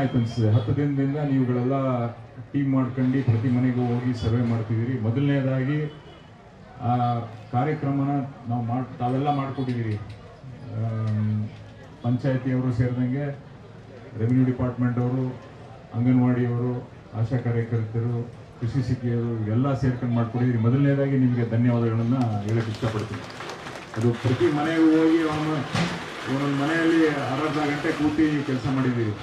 ಆಯ್ತು ಹತ್ತು ದಿನದಿಂದ ನೀವುಗಳೆಲ್ಲ ಟೀಮ್ ಮಾಡ್ಕೊಂಡು ಪ್ರತಿ ಮನೆಗೂ ಹೋಗಿ ಸರ್ವೆ ಮಾಡ್ತಿದ್ದೀರಿ. ಮೊದಲನೇದಾಗಿ, ಆ ಕಾರ್ಯಕ್ರಮನ ನಾವು ಮಾಡ್, ತಾವೆಲ್ಲ ಮಾಡಿಕೊಟ್ಟಿದ್ದೀರಿ. ಪಂಚಾಯತಿಯವರು ಸೇರಿದಂಗೆ ರೆವಿನ್ಯೂ ಡಿಪಾರ್ಟ್ಮೆಂಟ್ ಅವರು, ಅಂಗನವಾಡಿಯವರು, ಆಶಾ ಕಾರ್ಯಕರ್ತರು, ಕೃಷಿ ಸಿಕ್ಕಿಯವರು ಎಲ್ಲ ಸೇರ್ಕೊಂಡು ಮಾಡ್ಕೊಟ್ಟಿದ್ದೀರಿ. ಮೊದಲನೇದಾಗಿ ನಿಮಗೆ ಧನ್ಯವಾದಗಳನ್ನು ಹೇಳಕ್ಕೆ ಇಷ್ಟಪಡ್ತೀನಿ. ಅದು ಪ್ರತಿ ಮನೆಗೂ ಹೋಗಿ ಅವನು ಒಂದೊಂದು ಮನೆಯಲ್ಲಿ ಅರ್ಧ ಗಂಟೆ ಕೂತಿ ಕೆಲಸ ಮಾಡಿದ್ದೀರಿ.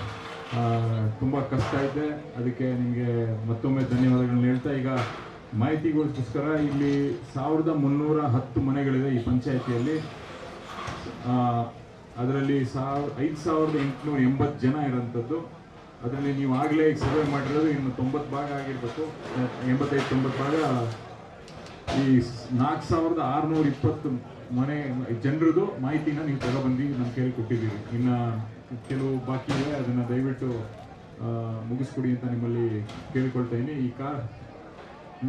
ತುಂಬ ಕಷ್ಟ ಐತೆ ಅದಕ್ಕೆ ನಿಮಗೆ ಮತ್ತೊಮ್ಮೆ ಧನ್ಯವಾದಗಳನ್ನ ಹೇಳ್ತಾ, ಈಗ ಮಾಹಿತಿಗೋಸ್ಕರ ಇಲ್ಲಿ ಸಾವಿರದ ಮುನ್ನೂರ ಹತ್ತು ಮನೆಗಳಿದೆ ಈ ಪಂಚಾಯಿತಿಯಲ್ಲಿ. ಅದರಲ್ಲಿ ಸಾವ್, ಐದು ಸಾವಿರದ ಎಂಟುನೂರ ಎಂಬತ್ತು ಜನ ಇರೋಂಥದ್ದು. ಅದರಲ್ಲಿ ನೀವು ಆಗಲೇ ಸರ್ವೆ ಮಾಡಿರೋದು ಇನ್ನು ತೊಂಬತ್ತು ಭಾಗ ಆಗಿರಬೇಕು. ಎಂಬತ್ತೈದು, ತೊಂಬತ್ತು ಭಾಗ. ಈ ನಾಲ್ಕು ಸಾವಿರದ ಆರುನೂರ ಇಪ್ಪತ್ತು ಮನೆ, ಜನರದು ಮಾಹಿತಿನ ನೀವು ತಗೊಬಂದು ನಮ್ಮ ಕೈಯಲ್ಲಿ ಕೊಟ್ಟಿದ್ದೀವಿ ಇನ್ನು ಕೆಲವು ಬಾಕಿ ಇದೆ, ಅದನ್ನು ದಯವಿಟ್ಟು ಮುಗಿಸ್ಕೊಡಿ ಅಂತ ನಿಮ್ಮಲ್ಲಿ ಕೇಳಿಕೊಳ್ತಾ ಈ ಕಾರ್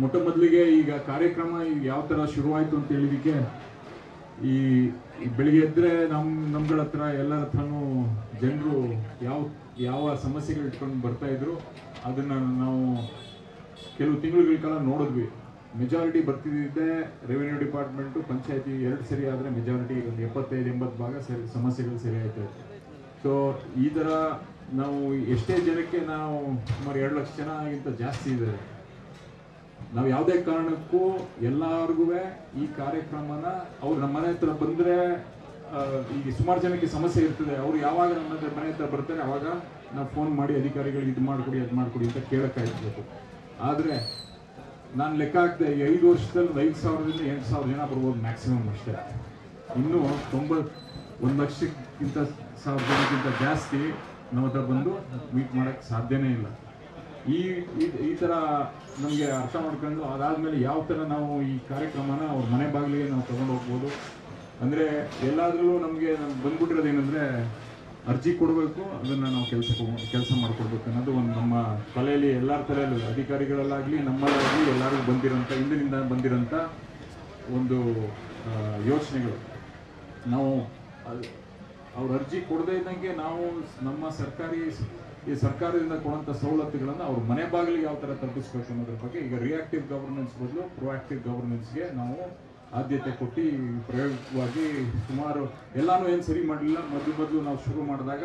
ಮೊಟ್ಟ ಮೊದಲಿಗೆ ಈಗ ಕಾರ್ಯಕ್ರಮ ಈಗ ಯಾವ ಥರ ಶುರುವಾಯಿತು ಅಂತ ಹೇಳಿದಕ್ಕೆ, ಈ ಬೆಳಿಗ್ಗೆ ಎದ್ದರೆ ನಮ್ಮ ನಮ್ಗಳ ಹತ್ರ, ಎಲ್ಲರ ಹತ್ರನೂ ಜನರು ಯಾವ ಯಾವ ಸಮಸ್ಯೆಗಳು ಇಟ್ಕೊಂಡು ಬರ್ತಾ ಅದನ್ನು ನಾವು ಕೆಲವು ತಿಂಗಳುಗಳ ಕಾಲ ನೋಡಿದ್ವಿ. ಮೆಜಾರಿಟಿ ಬರ್ತಿದ್ದೆ ರೆವಿನ್ಯೂ ಡಿಪಾರ್ಟ್ಮೆಂಟು, ಪಂಚಾಯತಿ ಎರಡು ಸರಿ ಆದರೆ ಮೆಜಾರಿಟಿ ಒಂದು ಎಪ್ಪತ್ತೈದು, ಎಂಬತ್ತು ಭಾಗ ಸರಿ, ಸಮಸ್ಯೆಗಳು ಸರಿ ಸೊ ಈ ಥರ ನಾವು ಎಷ್ಟೇ ಜನಕ್ಕೆ ನಾವು ಸುಮಾರು ಎರಡು ಲಕ್ಷ ಜನಗಿಂತ ಜಾಸ್ತಿ ಇದ್ದಾರೆ ನಾವು ಯಾವುದೇ ಕಾರಣಕ್ಕೂ ಎಲ್ಲರಿಗೂ ಈ ಕಾರ್ಯಕ್ರಮನ ಅವ್ರು ನಮ್ಮ ಮನೆ ಹತ್ರ ಬಂದರೆ ಈಗ ಸುಮಾರು ಜನಕ್ಕೆ ಸಮಸ್ಯೆ ಇರ್ತದೆ. ಅವ್ರು ಯಾವಾಗ ನಮ್ಮ ಹತ್ರ ಮನೆ ಹತ್ರ ಬರ್ತಾರೆ, ಅವಾಗ ನಾವು ಫೋನ್ ಮಾಡಿ ಅಧಿಕಾರಿಗಳಿಗೆ ಇದು ಮಾಡಿಕೊಡಿ, ಅದು ಮಾಡಿಕೊಡಿ ಅಂತ ಕೇಳೋಕ್ಕಾಗಿರ್ಬೇಕು ಆದರೆ ನಾನು ಲೆಕ್ಕ ಹಾಕಿದೆ, ಈ ಐದು ವರ್ಷದಲ್ಲಿ ಐದು ಸಾವಿರದಿಂದ ಎಂಟು ಸಾವಿರ ಜನ ಬರ್ಬೋದು ಮ್ಯಾಕ್ಸಿಮಮ್ ಅಷ್ಟೇ. ಇನ್ನೂ ತೊಂಬತ್ತು ಒಂದು ಲಕ್ಷಕ್ಕಿಂತ ಸಾವಿರ ಜನಕ್ಕಿಂತ ಜಾಸ್ತಿ ನಮ್ಮ ಹತ್ರ ಬಂದು ಮೀಟ್ ಮಾಡೋಕ್ಕೆ ಸಾಧ್ಯನೇ ಇಲ್ಲ. ಈ, ಈ- ಥರ ನಮಗೆ ಅರ್ಥ ಮಾಡ್ಕೊಂಡು ಅದಾದಮೇಲೆ ಯಾವ ಥರ ನಾವು ಈ ಕಾರ್ಯಕ್ರಮನ ಅವ್ರ ಮನೆ ಬಾಗಿಲಿಗೆ ನಾವು ತೊಗೊಂಡು ಹೋಗ್ಬೋದು. ಅಂದರೆ ಎಲ್ಲಾದರೂ ನಮಗೆ ಬಂದ್ಬಿಟ್ಟಿರೋದು ಏನಂದರೆ ಅರ್ಜಿ ಕೊಡಬೇಕು, ಅದನ್ನು ನಾವು ಕೆಲಸ ಕೆಲಸ ಮಾಡಿಕೊಡ್ಬೇಕು ಅನ್ನೋದು ಒಂದು ನಮ್ಮ ತಲೆಯಲ್ಲಿ ಎಲ್ಲರ ತಲೆಯಲ್ಲೂ ಅಧಿಕಾರಿಗಳಲ್ಲಾಗಲಿ, ನಮ್ಮಲ್ಲಾಗಲಿ ಎಲ್ಲರಿಗೂ ಬಂದಿರೋಂಥ ಹಿಂದಿನಿಂದ ಬಂದಿರೋಂಥ ಒಂದು ಯೋಚನೆಗಳು. ನಾವು ಅವ್ರ ಅರ್ಜಿ ಕೊಡದೇ ಇದ್ದಂಗೆ ನಾವು ನಮ್ಮ ಸರ್ಕಾರಿ ಈ ಸರ್ಕಾರದಿಂದ ಕೊಡುವಂಥ ಸವಲತ್ತುಗಳನ್ನು ಅವ್ರ ಮನೆ ಬಾಗಿಲಿಗೆ ಯಾವ ಥರ ತಲುಪಿಸ್ಬೇಕು ಅನ್ನೋದ್ರ ಬಗ್ಗೆ ಈಗ ರಿಯಾಕ್ಟಿವ್ ಗವರ್ನೆನ್ಸ್ ಬದಲು ಪ್ರೊಆಕ್ಟಿವ್ ಗವರ್ನೆನ್ಸ್ಗೆ ನಾವು ಆದ್ಯತೆ ಕೊಟ್ಟು ಪ್ರಯೋಗವಾಗಿ ಸುಮಾರು ಎಲ್ಲಾನು ಏನು ಸರಿ ಮಾಡಲಿಲ್ಲ. ಮೊದಲು ಮೊದಲು ನಾವು ಶುರು ಮಾಡಿದಾಗ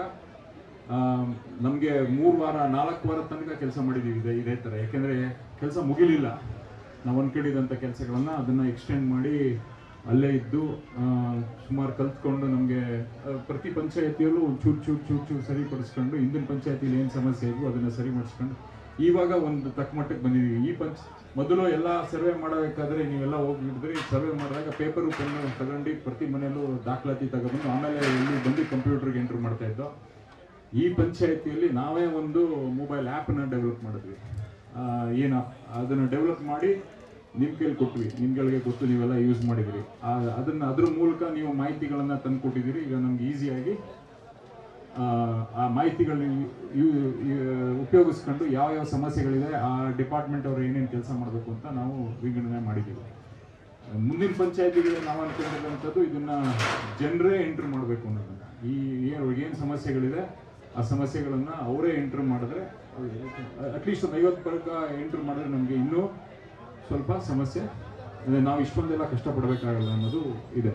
ನಮಗೆ ಮೂರು ವಾರ, ನಾಲ್ಕು ವಾರ ತನಕ ಕೆಲಸ ಮಾಡಿದ್ದೀವಿ ಇದೆ, ಇದೇ ಥರ. ಯಾಕೆಂದರೆ ಕೆಲಸ ಮುಗಿಲಿಲ್ಲ. ನಾವು ಅನ್ಕೊಂಡಿದ್ದಂಥ ಕೆಲಸಗಳನ್ನ ಅದನ್ನು ಎಕ್ಸ್ಟೆಂಡ್ ಮಾಡಿ ಅಲ್ಲೇ ಇದ್ದು ಸುಮಾರು ಕಲ್ತ್ಕೊಂಡು ನಮಗೆ ಪ್ರತಿ ಪಂಚಾಯತಿಯಲ್ಲೂ ಚೂರು ಚೂರು ಚೂರು ಚೂರು ಸರಿಪಡಿಸ್ಕೊಂಡು, ಹಿಂದಿನ ಪಂಚಾಯತಿಲಿ ಏನು ಸಮಸ್ಯೆ ಇದ್ವು ಅದನ್ನು ಸರಿ ಮಾಡಿಸ್ಕೊಂಡು, ಇವಾಗ ಒಂದು ತಕ್ಕ ಮಟ್ಟಕ್ಕೆ ಬಂದಿದ್ದೀವಿ ಈ ಪಂಚ, ಮೊದಲು ಎಲ್ಲ ಸರ್ವೆ ಮಾಡಬೇಕಾದ್ರೆ ನೀವೆಲ್ಲ ಹಿಡಿದ್ರಿ ಸರ್ವೆ ಮಾಡಿದಾಗ ಪೇಪರು ಪೆನ್ನು ತಗೊಂಡು ಪ್ರತಿ ಮನೆಯಲ್ಲೂ ದಾಖಲಾತಿ ತಗೊಂಡು ಆಮೇಲೆ ಇಲ್ಲಿ ಬಂದು ಕಂಪ್ಯೂಟರ್ಗೆ ಎಂಟ್ರ್ ಮಾಡ್ತಾ ಇದ್ದೋ, ಈ ಪಂಚಾಯತಿಯಲ್ಲಿ ನಾವೇ ಒಂದು ಮೊಬೈಲ್ ಆ್ಯಪನ್ನು ಡೆವಲಪ್ ಮಾಡಿದ್ವಿ. ಏನು, ಅದನ್ನು ಡೆವಲಪ್ ಮಾಡಿ ನಿಮ್ಮ ಕೈಲಿ ಕೊಟ್ವಿ ನಿಮ್ಗಳಿಗೆ ಗೊತ್ತು, ನೀವೆಲ್ಲ ಯೂಸ್ ಮಾಡಿದಿರಿ. ಅದನ್ನು ಅದ್ರ ಮೂಲಕ ನೀವು ಮಾಹಿತಿಗಳನ್ನು ತಂದು ಕೊಟ್ಟಿದ್ದೀರಿ. ಈಗ ನಮ್ಗೆ ಈಸಿಯಾಗಿ ಆ ಮಾಹಿತಿಗಳನ್ನ ಉಪಯೋಗಿಸ್ಕೊಂಡು ಯಾವ ಯಾವ ಸಮಸ್ಯೆಗಳಿದೆ, ಆ ಡಿಪಾರ್ಟ್ಮೆಂಟ್ ಅವರು ಏನೇನು ಕೆಲಸ ಮಾಡಬೇಕು ಅಂತ ನಾವು ವಿಂಗಡಣೆ ಮಾಡಿದ್ದೀವಿ. ಮುಂದಿನ ಪಂಚಾಯತಿಗೆ ನಾವು ಅನ್ಕೊಂಡಿರುವಂಥದ್ದು ಇದನ್ನ ಜನರೇ ಎಂಟ್ರ್ ಮಾಡಬೇಕು ಅನ್ನೋದನ್ನ. ಈ ಏನು ಏನು ಸಮಸ್ಯೆಗಳಿದೆ, ಆ ಸಮಸ್ಯೆಗಳನ್ನು ಅವರೇ ಎಂಟ್ರ್ ಮಾಡಿದ್ರೆ ಅಟ್ಲೀಸ್ಟ್ ಒಂದು ಐವತ್ತು ವರ್ಗ ಎಂಟ್ರ್ ಮಾಡಿದ್ರೆ ನಮಗೆ ಇನ್ನೂ ಸ್ವಲ್ಪ ಸಮಸ್ಯೆ. ಅಂದರೆ ನಾವು ಇಷ್ಟೊಂದೆಲ್ಲ ಕಷ್ಟಪಡಬೇಕಾಗಲ್ಲ ಅನ್ನೋದು ಇದೆ.